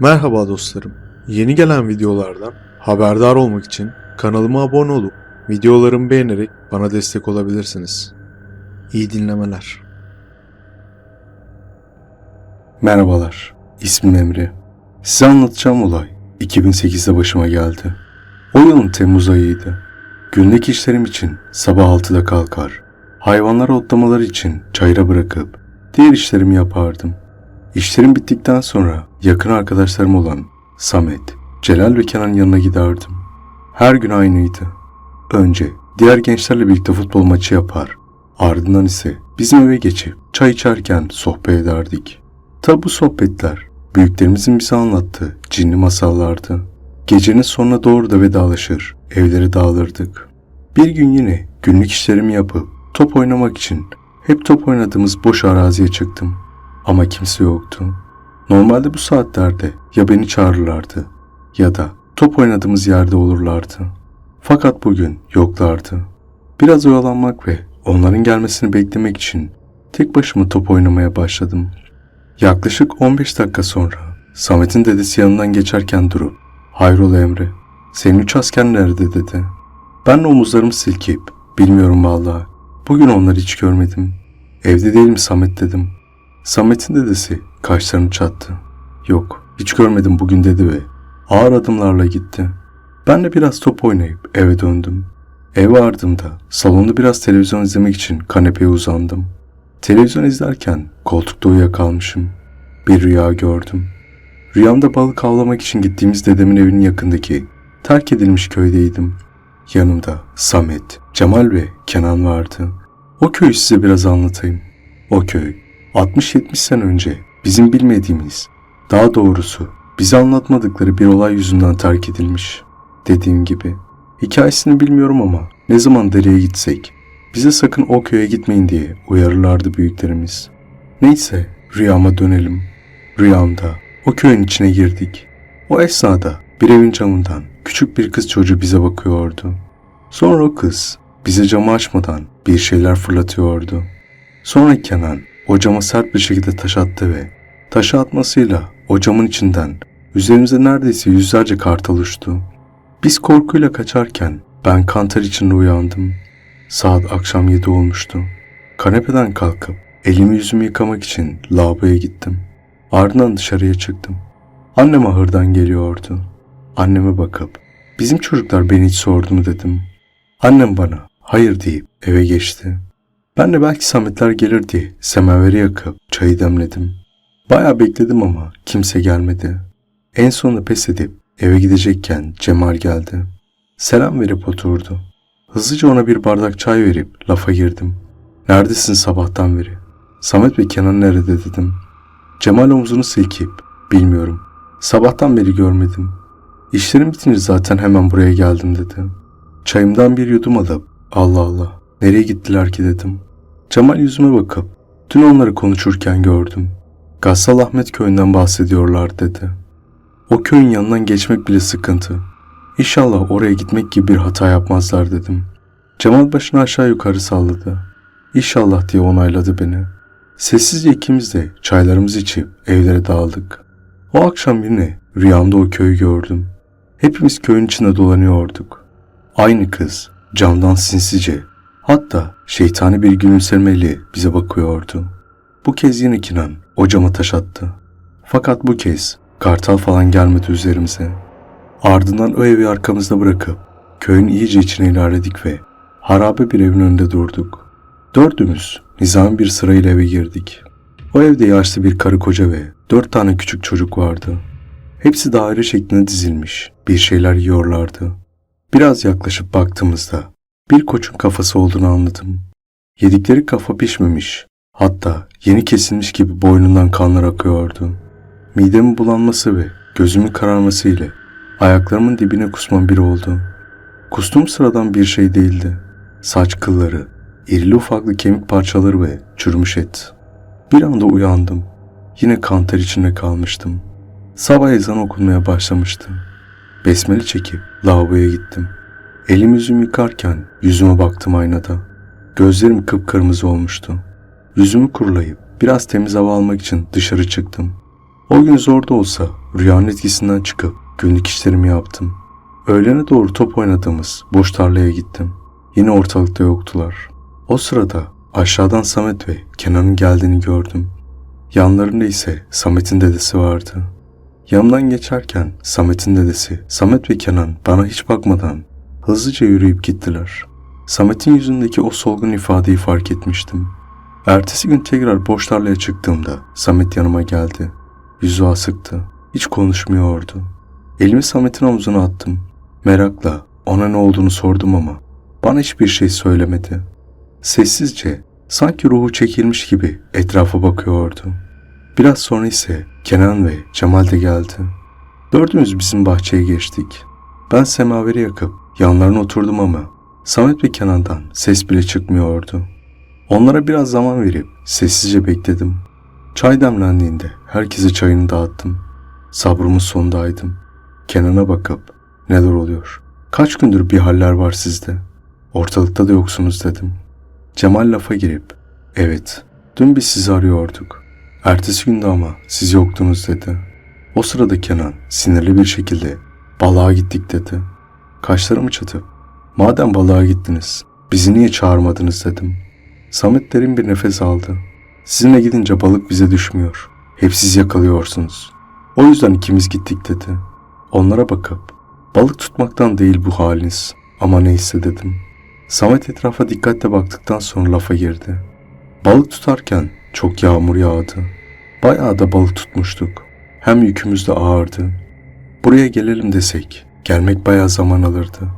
Merhaba dostlarım. Yeni gelen videolardan haberdar olmak için kanalıma abone olup videolarımı beğenerek bana destek olabilirsiniz. İyi dinlemeler. Merhabalar, ismim Emre. Size anlatacağım olay 2008'de başıma geldi. O yılın Temmuz ayıydı. Günlük işlerim için sabah 6'da kalkar. Hayvanları otlamaları için çayıra bırakıp diğer işlerimi yapardım. İşlerim bittikten sonra yakın arkadaşlarım olan Samet, Celal ve Kenan yanına giderdim. Her gün aynıydı. Önce diğer gençlerle birlikte futbol maçı yapar. Ardından ise bizim eve geçip çay içerken sohbet ederdik. Tabi bu sohbetler büyüklerimizin bize anlattığı cinli masallardı. Gecenin sonuna doğru da vedalaşır, evlere dağılırdık. Bir gün yine günlük işlerimi yapıp top oynamak için hep top oynadığımız boş araziye çıktım. Ama kimse yoktu. Normalde bu saatlerde ya beni çağırırlardı ya da top oynadığımız yerde olurlardı. Fakat bugün yoklardı. Biraz oyalanmak ve onların gelmesini beklemek için tek başıma top oynamaya başladım. Yaklaşık 15 dakika sonra Samet'in dedesi yanından geçerken durup Hayrola Emre, senin üç asker nerede dedi. Ben de omuzlarımı silkip bilmiyorum vallahi. Bugün onları hiç görmedim. Evde değil mi Samet dedim. Samet'in dedesi kaşlarını çattı. Yok hiç görmedim bugün dedi ve ağır adımlarla gitti. Ben de biraz top oynayıp eve döndüm. Eve vardığımda salonda biraz televizyon izlemek için kanepeye uzandım. Televizyon izlerken koltukta uyuyakalmışım. Bir rüya gördüm. Rüyamda balık avlamak için gittiğimiz dedemin evinin yakındaki terk edilmiş köydeydim. Yanımda Samet, Cemal ve Kenan vardı. O köyü size biraz anlatayım. O köy 60-70 sene önce bizim bilmediğimiz, daha doğrusu bize anlatmadıkları bir olay yüzünden terk edilmiş. Dediğim gibi hikayesini bilmiyorum ama ne zaman dereye gitsek bize sakın o köye gitmeyin diye uyarırlardı büyüklerimiz. Neyse rüyama dönelim. Rüyamda o köyün içine girdik. O esnada bir evin camından küçük bir kız çocuğu bize bakıyordu. Sonra o kız bize camı açmadan bir şeyler fırlatıyordu. Sonra Kenan o cama sert bir şekilde taş attı ve taşı atmasıyla o camın içinden üzerimize neredeyse yüzlerce kartal uçtu. Biz korkuyla kaçarken ben kantar içinde uyandım. Saat akşam yedi olmuştu. Kanepeden kalkıp elimi yüzümü yıkamak için lavaboya gittim. Ardından dışarıya çıktım. Annem ahırdan geliyordu. Anneme bakıp bizim çocuklar beni hiç sordu mu dedim. Annem bana hayır deyip eve geçti. Ben de belki Sametler gelir diye semaveri yakıp çayı demledim. Bayağı bekledim ama kimse gelmedi. En sonunda pes edip eve gidecekken Cemal geldi. Selam verip oturdu. Hızlıca ona bir bardak çay verip lafa girdim. Neredesin sabahtan beri? Samet ve Kenan nerede dedim. Cemal omzunu silkip bilmiyorum. Sabahtan beri görmedim. İşlerim bitince zaten hemen buraya geldim dedi. Çayımdan bir yudum alıp Allah Allah nereye gittiler ki dedim. Cemal yüzüme bakıp dün onları konuşurken gördüm. Gassal Ahmet köyünden bahsediyorlar dedi. O köyün yanından geçmek bile sıkıntı. İnşallah oraya gitmek gibi bir hata yapmazlar dedim. Cemal başını aşağı yukarı salladı. İnşallah diye onayladı beni. Sessizce ikimiz de çaylarımızı içip evlere dağıldık. O akşam yine rüyamda o köyü gördüm. Hepimiz köyün içinde dolanıyorduk. Aynı kız camdan sinsice hatta şeytani bir gülümsemeyle bize bakıyordu. Bu kez yine Kinan o cama taş attı. Fakat bu kez kartal falan gelmedi üzerimize. Ardından o evi arkamızda bırakıp köyün iyice içine ilerledik ve harabe bir evin önünde durduk. Dördümüz nizami bir sırayla eve girdik. O evde yaşlı bir karı koca ve dört tane küçük çocuk vardı. Hepsi daire şeklinde dizilmiş, bir şeyler yiyorlardı. Biraz yaklaşıp baktığımızda bir koçun kafası olduğunu anladım. Yedikleri kafa pişmemiş, hatta yeni kesilmiş gibi boynundan kanlar akıyordu. Midemin bulanması ve gözümün kararması ile ayaklarımın dibine kusmam bir oldu. Kustum sıradan bir şey değildi. Saç kılları, irili ufaklı kemik parçaları ve çürümüş et. Bir anda uyandım. Yine kanter içinde kalmıştım. Sabah ezanı okunmaya başlamıştı. Besmele çekip lavaboya gittim. Elimi yüzümü yıkarken yüzüme baktım aynada. Gözlerim kıpkırmızı olmuştu. Yüzümü kurulayıp biraz temiz hava almak için dışarı çıktım. O gün zor da olsa rüyanın etkisinden çıkıp günlük işlerimi yaptım. Öğlene doğru top oynadığımız boş tarlaya gittim. Yine ortalıkta yoktular. O sırada aşağıdan Samet ve Kenan'ın geldiğini gördüm. Yanlarında ise Samet'in dedesi vardı. Yanımdan geçerken Samet'in dedesi, Samet ve Kenan bana hiç bakmadan hızlıca yürüyüp gittiler. Samet'in yüzündeki o solgun ifadeyi fark etmiştim. Ertesi gün tekrar boş tarlaya çıktığımda Samet yanıma geldi. Yüzü asıktı. Hiç konuşmuyordu. Elimi Samet'in omzuna attım. Merakla ona ne olduğunu sordum ama bana hiçbir şey söylemedi. Sessizce, sanki ruhu çekilmiş gibi etrafa bakıyordu. Biraz sonra ise Kenan ve Cemal de geldi. Dördümüz bizim bahçeye geçtik. Ben semaveri yakıp yanlarına oturdum ama Samet ve Kenan'dan ses bile çıkmıyordu. Onlara biraz zaman verip sessizce bekledim. Çay demlendiğinde herkese çayını dağıttım. Sabrımın sonundaydım. Kenan'a bakıp neler oluyor? Kaç gündür bir haller var sizde? Ortalıkta da yoksunuz dedim. Cemal lafa girip evet dün biz sizi arıyorduk. Ertesi günde ama siz yoktunuz dedi. O sırada Kenan sinirli bir şekilde balığa gittik dedi. Kaşlarımı çatıp madem balığa gittiniz bizi niye çağırmadınız dedim. Samet derin bir nefes aldı. Sizinle gidince balık bize düşmüyor. Hep siz yakalıyorsunuz. O yüzden ikimiz gittik dedi. Onlara bakıp balık tutmaktan değil bu haliniz ama neyse dedim. Samet etrafa dikkatle baktıktan sonra lafa girdi. Balık tutarken çok yağmur yağdı. Bayağı da balık tutmuştuk. Hem yükümüz de ağırdı. Buraya gelelim desek gelmek bayağı zaman alırdı.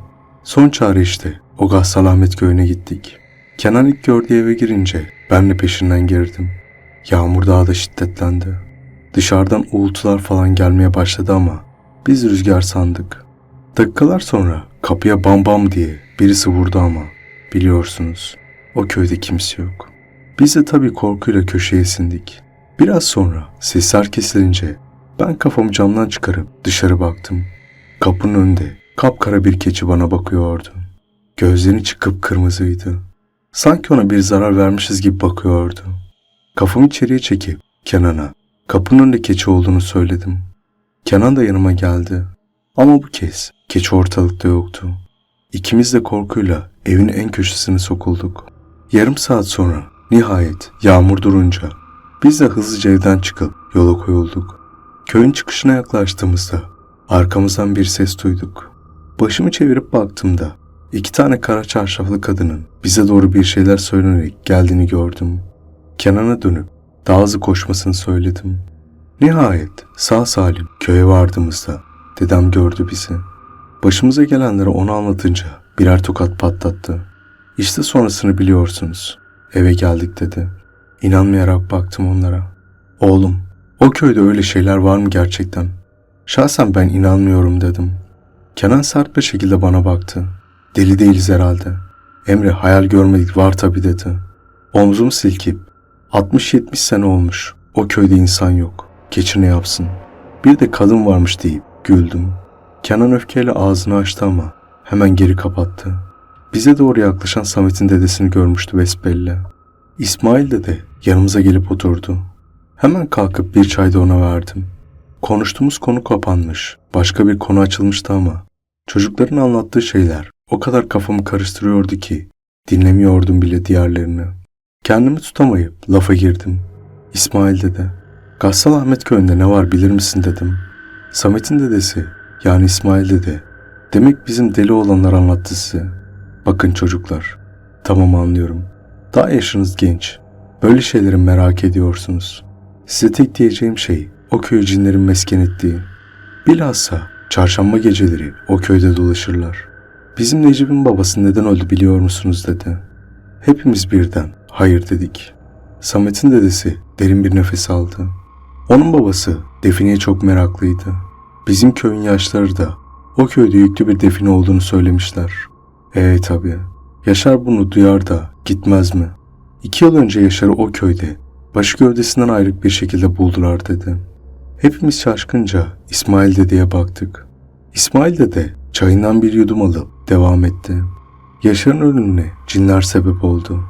Son çare işte o Gassal Ahmet köyüne gittik. Kenan ilk gördüğü eve girince ben de peşinden girdim. Yağmur daha da şiddetlendi. Dışarıdan uğultular falan gelmeye başladı ama biz rüzgar sandık. Dakikalar sonra kapıya bam bam diye birisi vurdu ama biliyorsunuz o köyde kimse yok. Biz de tabii korkuyla köşeye sindik. Biraz sonra sesler kesilince ben kafamı camdan çıkarıp dışarı baktım. Kapının önünde kapkara bir keçi bana bakıyordu. Gözlerini çıkıp kırmızıydı. Sanki ona bir zarar vermişiz gibi bakıyordu. Kafamı içeriye çekip Kenan'a kapının önünde keçi olduğunu söyledim. Kenan da yanıma geldi. Ama bu kez keçi ortalıkta yoktu. İkimiz de korkuyla evin en köşesine sokulduk. Yarım saat sonra nihayet yağmur durunca biz de hızlıca evden çıkıp yola koyulduk. Köyün çıkışına yaklaştığımızda arkamızdan bir ses duyduk. Başımı çevirip baktığımda iki tane kara çarşaflı kadının bize doğru bir şeyler söylenerek geldiğini gördüm. Kenan'a dönüp daha hızlı koşmasını söyledim. Nihayet sağ salim köye vardığımızda dedem gördü bizi. Başımıza gelenleri ona anlatınca birer tokat patlattı. İşte sonrasını biliyorsunuz. Eve geldik dedi. İnanmayarak baktım onlara. Oğlum, o köyde öyle şeyler var mı gerçekten? Şahsen ben inanmıyorum dedim. Kenan sert bir şekilde bana baktı. Deli değiliz herhalde. Emre hayal görmedik var tabi dedi. Omzumu silkip 60-70 sene olmuş. O köyde insan yok. Keçi ne yapsın? Bir de kadın varmış deyip güldüm. Kenan öfkeyle ağzını açtı ama hemen geri kapattı. Bize doğru yaklaşan Samet'in dedesini görmüştü besbelli. İsmail dede yanımıza gelip oturdu. Hemen kalkıp bir çay da ona verdim. Konuştuğumuz konu kapanmış. Başka bir konu açılmıştı ama çocukların anlattığı şeyler o kadar kafamı karıştırıyordu ki dinlemiyordum bile diğerlerini. Kendimi tutamayıp lafa girdim. İsmail dede, Gassal Ahmet köyünde ne var bilir misin dedim. Samet'in dedesi yani İsmail dede. Demek bizim deli olanlar anlattı size. Bakın çocuklar. Tamam anlıyorum. Daha yaşınız genç. Böyle şeyleri merak ediyorsunuz. Size tek diyeceğim şey o köyü cinlerin mesken ettiği. Bilhassa çarşamba geceleri o köyde dolaşırlar. Bizim Necip'in babası neden öldü biliyor musunuz dedi. Hepimiz birden hayır dedik. Samet'in dedesi derin bir nefes aldı. Onun babası defineye çok meraklıydı. Bizim köyün yaşları da o köyde yüklü bir define olduğunu söylemişler. Ee tabi. Yaşar bunu duyar da gitmez mi? İki yıl önce Yaşar'ı o köyde başı gövdesinden ayrık bir şekilde buldular dedi. Hepimiz şaşkınca İsmail dedeye baktık. İsmail dede çayından bir yudum alıp devam etti. Yaşar'ın ölümüne cinler sebep oldu.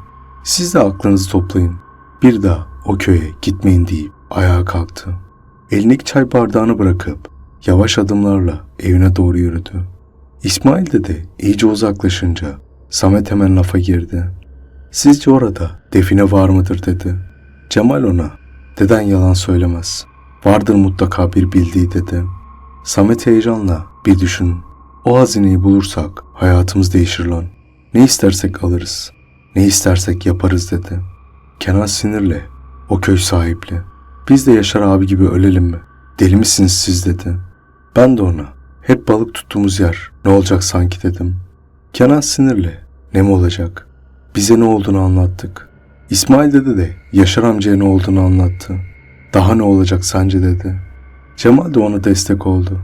Siz de aklınızı toplayın. Bir daha o köye gitmeyin deyip ayağa kalktı. elindeki çay bardağını bırakıp yavaş adımlarla evine doğru yürüdü. İsmail dedi iyice uzaklaşınca Samet hemen lafa girdi. Sizce orada define var mıdır dedi. Cemal ona deden yalan söylemez. Vardır mutlaka bir bildiği dedi. Samet heyecanla bir düşün. O hazineyi bulursak hayatımız değişir lan. Ne istersek alırız. Ne istersek yaparız dedi. Kenan sinirle. O köy sahipli. Biz de Yaşar abi gibi ölelim mi? Deli misiniz siz dedi. Ben de ona. Hep balık tuttuğumuz yer. Ne olacak sanki dedim. Kenan sinirle. Ne mi olacak? Bize ne olduğunu anlattık. İsmail dede de Yaşar amcaya ne olduğunu anlattı. Daha ne olacak sence dedi. Cemal de ona destek oldu.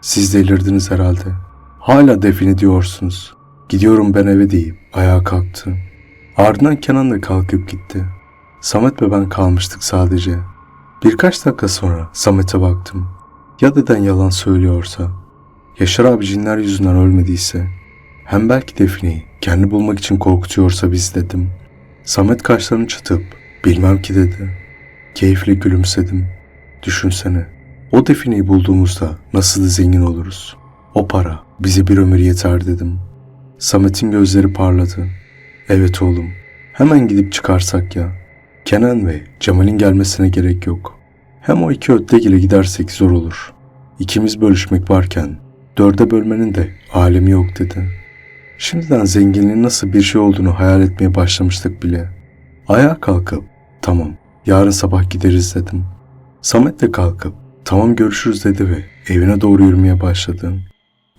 Siz delirdiniz herhalde. Hala define diyorsunuz. Gidiyorum ben eve deyip ayağa kalktı. Ardından Kenan da kalkıp gitti. Samet ve ben kalmıştık sadece. Birkaç dakika sonra Samet'e baktım. Ya deden yalan söylüyorsa, Yaşar abi cinler yüzünden ölmediyse, hem belki Defne'yi kendi bulmak için korkutuyorsa biz dedim. Samet kaşlarını çıtıp, bilmem ki dedi. Keyifle gülümsedim. Düşünsene, o Defne'yi bulduğumuzda nasıl da zengin oluruz. O para bize bir ömür yeter dedim. Samet'in gözleri parladı. Evet oğlum, hemen gidip çıkarsak ya. Kenan ve Cemal'in gelmesine gerek yok. Hem o iki öttegile gidersek zor olur. İkimiz bölüşmek varken dörde bölmenin de alemi yok dedi. Şimdiden zenginliğin nasıl bir şey olduğunu hayal etmeye başlamıştık bile. Ayağa kalkıp tamam yarın sabah gideriz dedim. Samet de kalkıp tamam görüşürüz dedi ve evine doğru yürümeye başladı.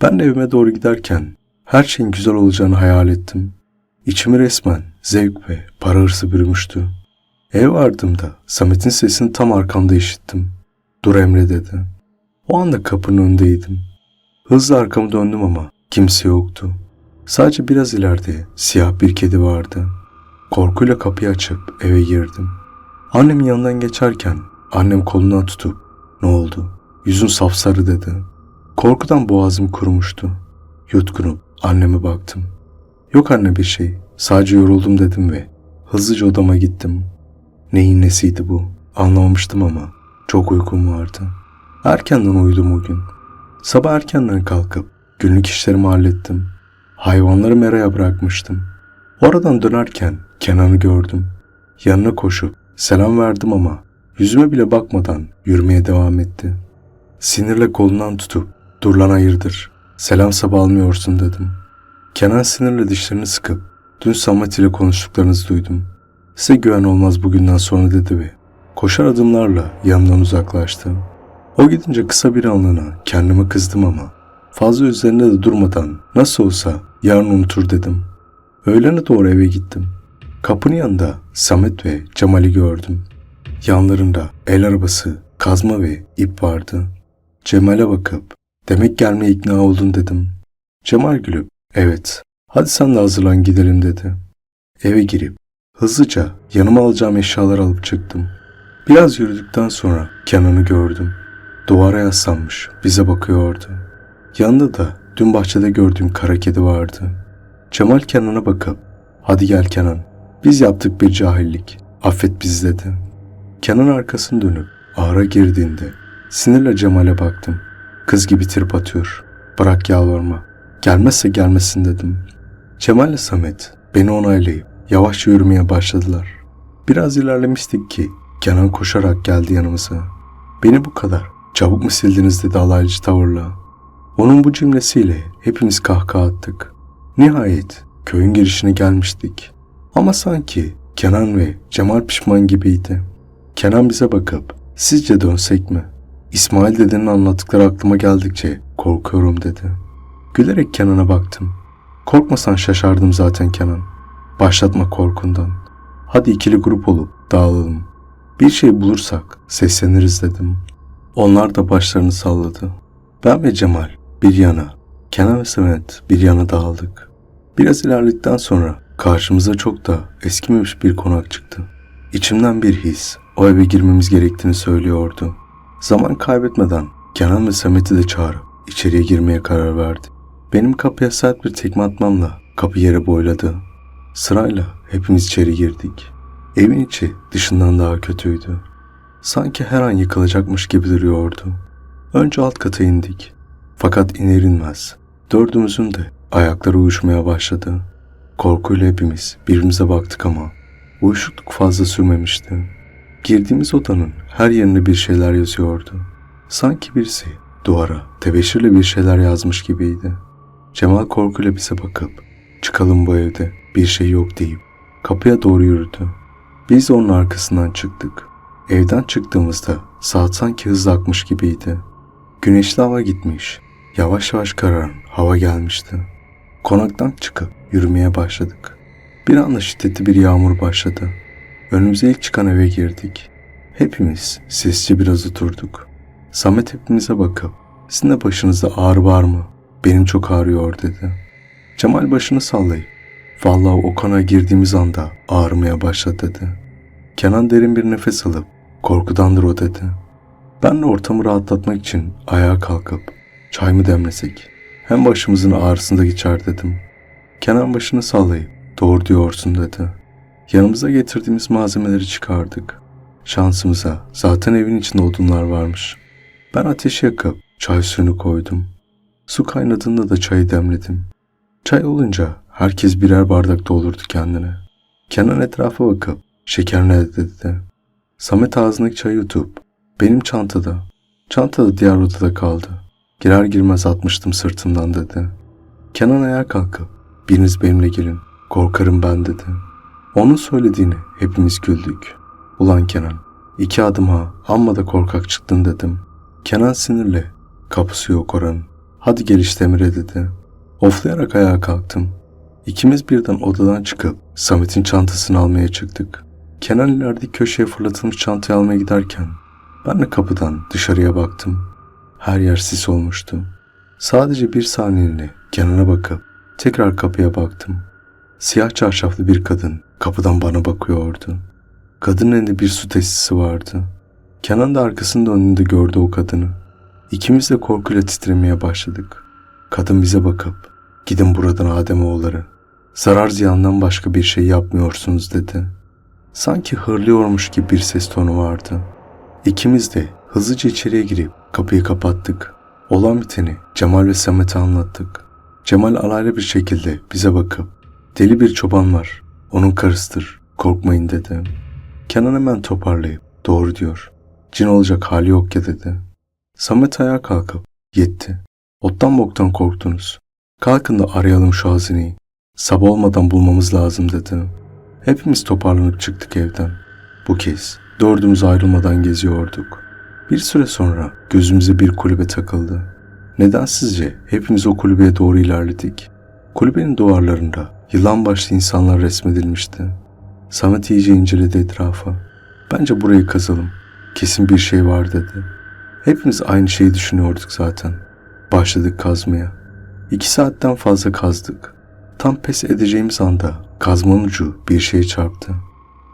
Ben de evime doğru giderken her şeyin güzel olacağını hayal ettim. İçimi resmen zevk ve para hırsı bürümüştü. Ev vardığımda Samet'in sesini tam arkamda işittim. Dur Emre dedi. O anda kapının önündeydim. Hızla arkamı döndüm ama kimse yoktu. Sadece biraz ileride siyah bir kedi vardı. Korkuyla kapıyı açıp eve girdim. Annemin yanından geçerken annem kolundan tutup ne oldu? Yüzün sapsarı dedi. Korkudan boğazım kurumuştu. Yutkunup anneme baktım. Yok anne bir şey. Sadece yoruldum dedim ve hızlıca odama gittim. Neyin nesiydi bu? Anlamamıştım ama çok uykum vardı. Erkenden uyudum o gün. Sabah erkenden kalkıp günlük işlerimi hallettim. Hayvanları meraya bırakmıştım. Oradan dönerken Kenan'ı gördüm. Yanına koşup selam verdim ama yüzüme bile bakmadan yürümeye devam etti. Sinirle kolundan tutup dur lan hayırdır selam sabah almıyorsun dedim. Kenan sinirle dişlerini sıkıp dün Samet ile konuştuklarınızı duydum. Size güven olmaz bugünden sonra dedi ve koşar adımlarla yanımdan uzaklaştı. O gidince kısa bir anlığına kendime kızdım ama fazla üzerinde de durmadan nasıl olsa yarın unutur dedim. Öğlene doğru eve gittim. Kapının yanında Samet ve Cemal'i gördüm. Yanlarında el arabası, kazma ve ip vardı. Cemal'e bakıp demek gelmeye ikna oldun dedim. Cemal gülüp evet hadi sen de hazırlan gidelim dedi. Eve girip hızlıca yanıma alacağım eşyaları alıp çıktım. Biraz yürüdükten sonra Kenan'ı gördüm. Duvara yaslanmış bize bakıyordu. Yanında da dün bahçede gördüğüm kara kedi vardı. Cemal Kenan'a bakıp hadi gel Kenan biz yaptık bir cahillik affet bizi dedi. Kenan arkasını dönüp ağra girdiğinde sinirle Cemal'e baktım. Kız gibi trip atıyor. Bırak yalvarma. Gelmezse gelmesin dedim. Cemal ile Samet beni onaylayıp yavaşça yürümeye başladılar. Biraz ilerlemiştik ki Kenan koşarak geldi yanımıza. Beni bu kadar çabuk mu sildiniz dedi alaycı tavırla. Onun bu cümlesiyle hepimiz kahkaha attık. Nihayet köyün girişine gelmiştik. Ama sanki Kenan ve Cemal pişman gibiydi. Kenan bize bakıp sizce dönsek mi? İsmail dedenin anlattıkları aklıma geldikçe korkuyorum dedi. Gülerek Kenan'a baktım. Korkmasan şaşardım zaten Kenan. Başlatma korkundan. Hadi ikili grup olup dağılalım. Bir şey bulursak sesleniriz dedim. Onlar da başlarını salladı. Ben ve Cemal bir yana, Kenan ve Samet bir yana dağıldık. Biraz ilerledikten sonra karşımıza çok da eskimemiş bir konak çıktı. İçimden bir his o eve girmemiz gerektiğini söylüyordu. Zaman kaybetmeden Kenan ve Samet'i de çağırıp içeriye girmeye karar verdi. Benim kapıya sert bir tekme atmamla kapı yere boyladı. Sırayla hepimiz içeri girdik. Evin içi dışından daha kötüydü. Sanki her an yıkılacakmış gibi duruyordu. Önce alt kata indik. Fakat iner inmez. Dördümüzün de ayakları uyuşmaya başladı. Korkuyla hepimiz birbirimize baktık ama uyuşukluk fazla sürmemişti. Girdiğimiz odanın her yerinde bir şeyler yazıyordu. Sanki birisi duvara tebeşirle bir şeyler yazmış gibiydi. Cemal korkuyla bize bakıp çıkalım bu evde bir şey yok deyip kapıya doğru yürüdü. Biz onun arkasından çıktık. Evden çıktığımızda saat sanki hızla akmış gibiydi. Güneşli hava gitmiş. Yavaş yavaş kararan hava gelmişti. Konaktan çıkıp yürümeye başladık. Bir anda şiddetli bir yağmur başladı. Önümüze ilk çıkan eve girdik. Hepimiz sessizce biraz oturduk. Samet hepimize bakıp sizin de başınızda ağrı var mı? Benim çok ağrıyor dedi. Cemal başını sallayıp vallahi o kana girdiğimiz anda ağrımaya başladı dedi. Kenan derin bir nefes alıp korkudandır o dedi. Ben de ortamı rahatlatmak için ayağa kalkıp çay mı demlesek? Hem başımızın ağrısını da geçer dedim. Kenan başını sallayıp doğru diyorsun dedi. Yanımıza getirdiğimiz malzemeleri çıkardık. Şansımıza zaten evin içinde odunlar varmış. Ben ateş yakıp çay suyunu koydum. Su kaynadığında da çayı demledim. Çay olunca herkes birer bardak doldurdu kendine. Kenan etrafa bakıp şeker nerede dedi. Samet ağzındaki çayı yutup benim çantada. Çantada diğer odada kaldı. Girer girmez atmıştım sırtımdan dedi. Kenan ayağa kalkıp biriniz benimle gelin. Korkarım ben dedi. Onun söylediğini hepimiz güldük. Ulan Kenan iki adım ha amma da korkak çıktın dedim. Kenan sinirle kapısı yok oranın. Hadi gel işte Emre dedi. Oflayarak ayağa kalktım. İkimiz birden odadan çıkıp Samet'in çantasını almaya çıktık. Kenan ilerideki köşeye fırlatılmış çantayı almaya giderken ben de kapıdan dışarıya baktım. Her yer sis olmuştu. Sadece bir saniyeliğine Kenan'a bakıp tekrar kapıya baktım. Siyah çarşaflı bir kadın kapıdan bana bakıyordu. Kadının elinde bir su testisi vardı. Kenan da arkasında önünde gördü o kadını. İkimiz de korkuyla titremeye başladık. Kadın bize bakıp gidin buradan Ademoğulları. Zarar ziyandan başka bir şey yapmıyorsunuz dedi. Sanki hırlıyormuş gibi bir ses tonu vardı. İkimiz de hızlıca içeriye girip kapıyı kapattık. Olan biteni Cemal ve Samet'e anlattık. Cemal alaylı bir şekilde bize bakıp deli bir çoban var. Onun karısıdır. Korkmayın dedi. Kenan hemen toparlayıp doğru diyor. Cin olacak hali yok ya dedi. Samet ayağa kalkıp yetti. Ottan boktan korktunuz. Kalkın da arayalım şu hazineyi. Sabah olmadan bulmamız lazım dedi. Hepimiz toparlanıp çıktık evden. Bu kez dördümüz ayrılmadan geziyorduk. Bir süre sonra gözümüze bir kulübe takıldı. Neden sizce hepimiz o kulübeye doğru ilerledik? Kulübenin duvarlarında yılan başlı insanlar resmedilmişti. Samet iyice inceledi etrafa. Bence burayı kazalım. Kesin bir şey var dedi. Hepimiz aynı şeyi düşünüyorduk zaten. Başladık kazmaya. İki saatten fazla kazdık. Tam pes edeceğimiz anda kazmanın ucu bir şeye çarptı.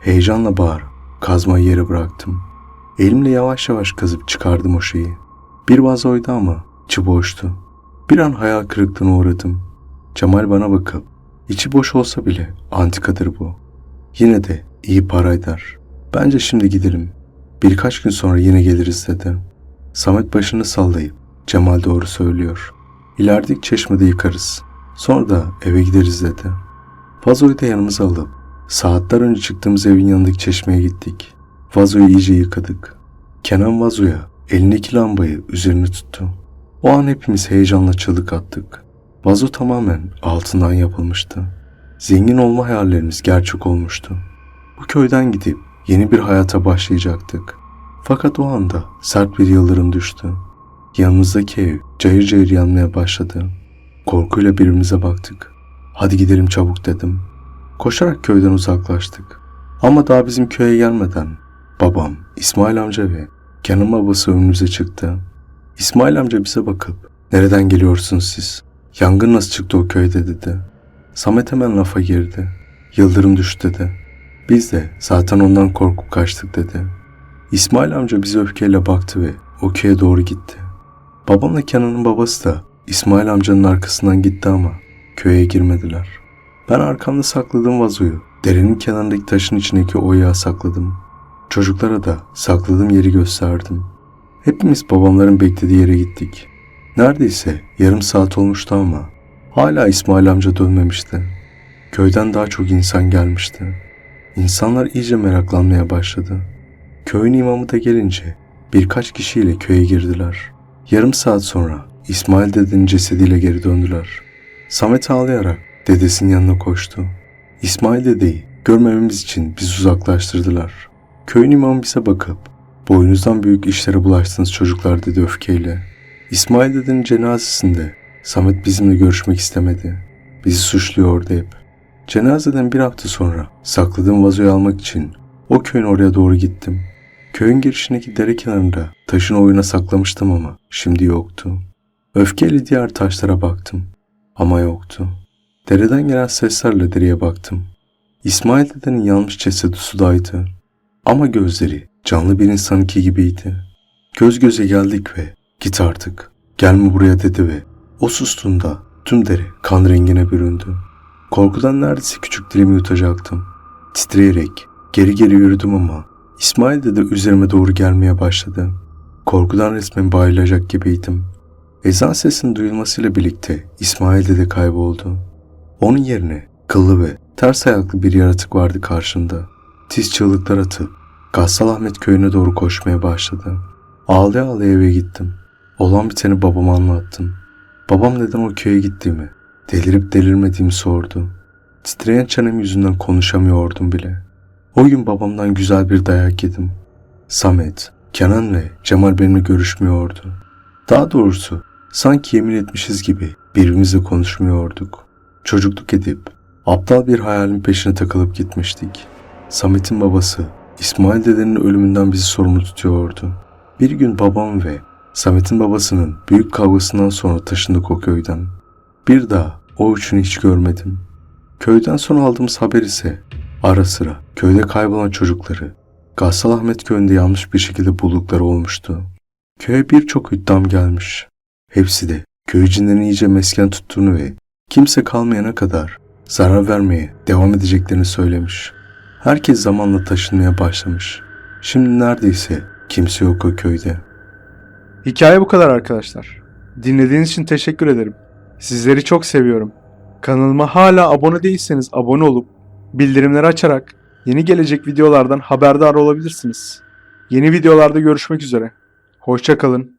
Heyecanla bağır, kazmayı yere bıraktım. Elimle yavaş yavaş kazıp çıkardım o şeyi. Bir vazoydu ama içi boştu. Bir an hayal kırıklığına uğradım. Cemal bana bakıp, içi boş olsa bile antikadır bu. Yine de iyi para eder. Bence şimdi gidelim. Birkaç gün sonra yine geliriz dedi. Samet başını sallayıp, Cemal doğru söylüyor. İlerideki çeşmede yıkarız. Sonra da eve gideriz dedi. Vazoyu da yanımıza alıp saatler önce çıktığımız evin yanındaki çeşmeye gittik. Vazoyu iyice yıkadık. Kenan vazoya elindeki lambayı üzerine tuttu. O an hepimiz heyecanla çığlık attık. Vazo tamamen altından yapılmıştı. Zengin olma hayallerimiz gerçek olmuştu. Bu köyden gidip yeni bir hayata başlayacaktık. Fakat o anda sert bir yıldırım düştü. Yanımızdaki ev cayır cayır yanmaya başladı. Korkuyla birbirimize baktık. Hadi gidelim çabuk dedim. Koşarak köyden uzaklaştık. Ama daha bizim köye gelmeden babam, İsmail amca ve Kenan babası önümüze çıktı. İsmail amca bize bakıp nereden geliyorsunuz siz? Yangın nasıl çıktı o köyde dedi. Samet hemen lafa girdi. Yıldırım düştü dedi. Biz de zaten ondan korkup kaçtık dedi. İsmail amca bize öfkeyle baktı ve o köye doğru gitti. Babamla Kenan'ın babası da İsmail amcanın arkasından gitti ama köye girmediler. Ben arkamda sakladığım vazoyu derenin kenarındaki taşın içindeki oyağa sakladım. Çocuklara da sakladığım yeri gösterdim. Hepimiz babamların beklediği yere gittik. Neredeyse yarım saat olmuştu ama hala İsmail amca dönmemişti. Köyden daha çok insan gelmişti. İnsanlar iyice meraklanmaya başladı. Köyün imamı da gelince birkaç kişiyle köye girdiler. Yarım saat sonra İsmail dedenin cesediyle geri döndüler. Samet ağlayarak dedesinin yanına koştu. İsmail dedeyi görmememiz için bizi uzaklaştırdılar. Köyün imamı bize bakıp boynuzdan büyük işlere bulaştınız çocuklar dedi öfkeyle. İsmail dedenin cenazesinde Samet bizimle görüşmek istemedi. Bizi suçluyordu hep. Cenazeden bir hafta sonra sakladığım vazoyu almak için o köyün oraya doğru gittim. Köyün girişindeki dere kenarında taşın oyuna saklamıştım ama şimdi yoktu. Öfkeyle diğer taşlara baktım ama yoktu. Dereden gelen seslerle dereye baktım. İsmail dedenin yanmış cesedi sudaydı. Ama gözleri canlı bir insanınki gibiydi. Göz göze geldik ve git artık gelme buraya dedi ve o sustuğunda tüm deri kan rengine büründü. Korkudan neredeyse küçük dilimi yutacaktım. Titreyerek geri geri yürüdüm ama İsmail dede üzerime doğru gelmeye başladı. Korkudan resmen bayılacak gibiydim. Ezan sesinin duyulmasıyla birlikte İsmail dede kayboldu. Onun yerine kıllı ve ters ayaklı bir yaratık vardı karşımda. Tiz çığlıklar atıp Gassal Ahmet köyüne doğru koşmaya başladı. Ağlaya ağlaya eve gittim. Olan biteni babama anlattım. Babam neden o köye gittiğimi, delirip delirmediğimi sordu. Titreyen çenem yüzünden konuşamıyordum bile. O gün babamdan güzel bir dayak yedim. Samet, Kenan ve Cemal benimle görüşmüyordu. Daha doğrusu sanki yemin etmişiz gibi birbirimizle konuşmuyorduk. Çocukluk edip aptal bir hayalin peşine takılıp gitmiştik. Samet'in babası İsmail dedenin ölümünden bizi sorumlu tutuyordu. Bir gün babam ve Samet'in babasının büyük kavgasından sonra taşındık o köyden. Bir daha o üçünü hiç görmedim. Köyden son aldığımız haber ise ara sıra köyde kaybolan çocukları Gassal Ahmet köyünde yanlış bir şekilde buldukları olmuştu. Köye birçok hüddam gelmiş. Hepsi de köy cinlerini iyice mesken tuttuğunu ve kimse kalmayana kadar zarar vermeye devam edeceklerini söylemiş. Herkes zamanla taşınmaya başlamış. Şimdi neredeyse kimse yok o köyde. Hikaye bu kadar arkadaşlar. Dinlediğiniz için teşekkür ederim. Sizleri çok seviyorum. Kanalıma hala abone değilseniz abone olup bildirimleri açarak yeni gelecek videolardan haberdar olabilirsiniz. Yeni videolarda görüşmek üzere. Hoşça kalın.